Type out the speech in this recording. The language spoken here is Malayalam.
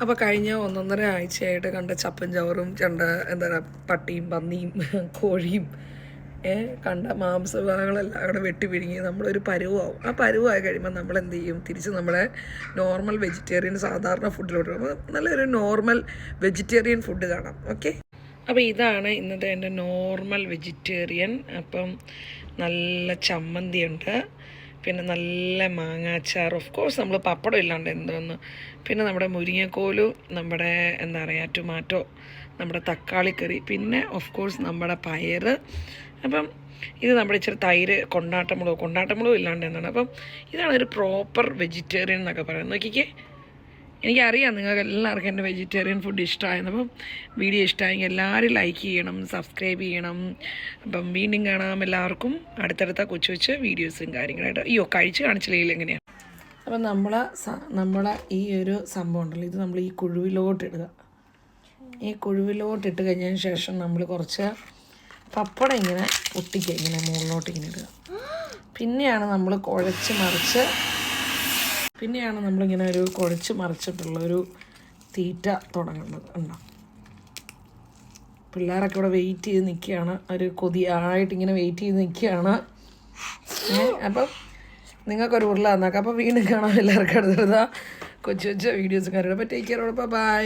അപ്പോൾ കഴിഞ്ഞ ഒന്നൊന്നര ആഴ്ചയായിട്ട് കണ്ട ചപ്പൻ ചവറും ചണ്ട എന്താ പറയുക പട്ടിയും പന്നിയും കോഴിയും കണ്ട മാംസഭാഗങ്ങളെല്ലാം കൂടെ വെട്ടി പിഴുങ്ങി. നമ്മളൊരു പരുവാവും. ആ പരുവായി കഴിയുമ്പോൾ നമ്മൾ എന്ത് ചെയ്യും തിരിച്ച് നമ്മളെ നോർമൽ വെജിറ്റേറിയൻ സാധാരണ ഫുഡിലോട്ട് പോകുമ്പോൾ നല്ലൊരു നോർമൽ വെജിറ്റേറിയൻ ഫുഡ് കാണാം. ഓക്കെ? അപ്പോൾ ഇതാണ് ഇന്നത്തെ എന്റെ നോർമൽ വെജിറ്റേറിയൻ. അപ്പം നല്ല ചമ്മന്തിയുണ്ട്. പിന്നെ നല്ല മാങ്ങാച്ചാർ ഓഫ് കോഴ്സ് നമ്മൾ പപ്പടം ഇല്ലാണ്ട് എന്തോന്ന്. പിന്നെ നമ്മുടെ മുരിങ്ങക്കോലും നമ്മുടെ എന്താ പറയുക ടൊമാറ്റോ നമ്മുടെ തക്കാളിക്കറി പിന്നെ ഓഫ് കോഴ്സ് നമ്മുടെ പയർ അപ്പം ഇത് നമ്മുടെ ഇച്ചിരി തൈര് കൊണ്ടാട്ടമുളകോ കൊണ്ടാട്ടമുളകോ ഇല്ലാണ്ട് എന്താണ്. അപ്പം ഇതാണ് ഒരു പ്രോപ്പർ വെജിറ്റേറിയൻ എന്നൊക്കെ പറയുന്നത്. നോക്കിക്കേ. എനിക്കറിയാം നിങ്ങൾക്ക് എല്ലാവർക്കും എന്റെ വെജിറ്റേറിയൻ ഫുഡ് ഇഷ്ടമായിരുന്നു അപ്പം വീഡിയോ ഇഷ്ടമായെങ്കിൽ എല്ലാവരും ലൈക്ക് ചെയ്യണം സബ്സ്ക്രൈബ് ചെയ്യണം. അപ്പം വീണ്ടും കാണാം എല്ലാവർക്കും. അടുത്തടുത്ത കൊച്ചു കൊച്ചു വീഡിയോസും കാര്യങ്ങളായിട്ട്. അയ്യോ കഴിച്ച് കാണിച്ചില്ലെങ്കിൽ എങ്ങനെയാണ് അപ്പം നമ്മൾ നമ്മളെ ഈ ഒരു സംഭവം ഉണ്ടല്ലോ. ഇത് നമ്മൾ ഈ കുഴുവിലോട്ട് ഇടുക. ഈ കുഴുവിലോട്ട് ഇട്ട് കഴിഞ്ഞതിന് ശേഷം നമ്മൾ കുറച്ച് പപ്പടം ഇങ്ങനെ ഒട്ടിക്കുക ഇങ്ങനെ മുകളിലോട്ട് ഇങ്ങനെ ഇടുക. പിന്നെയാണ് നമ്മൾ കുഴച്ച് മറിച്ച് പിന്നെയാണ് നമ്മളിങ്ങനെ ഒരു കുഴച്ച് മറിച്ചിട്ടുള്ള ഒരു തീറ്റ തുടങ്ങുന്നത് ഉണ്ടോ പിള്ളേരൊക്കെ ഇവിടെ വെയിറ്റ് ചെയ്ത് നിൽക്കുകയാണ്. ഒരു കൊതിയായിട്ട് ഇങ്ങനെ വെയിറ്റ് ചെയ്ത് നിൽക്കുകയാണ്. അപ്പം നിങ്ങൾക്കൊരു ഉരുള തന്നേക്കാം. അപ്പോൾ വീണ്ടും കാണാം എല്ലാവർക്കും അടുത്തത് കൊച്ചു കൊച്ചു വീഡിയോസ് കാര്യങ്ങൾ ടേക്ക് കെയർ ബൈ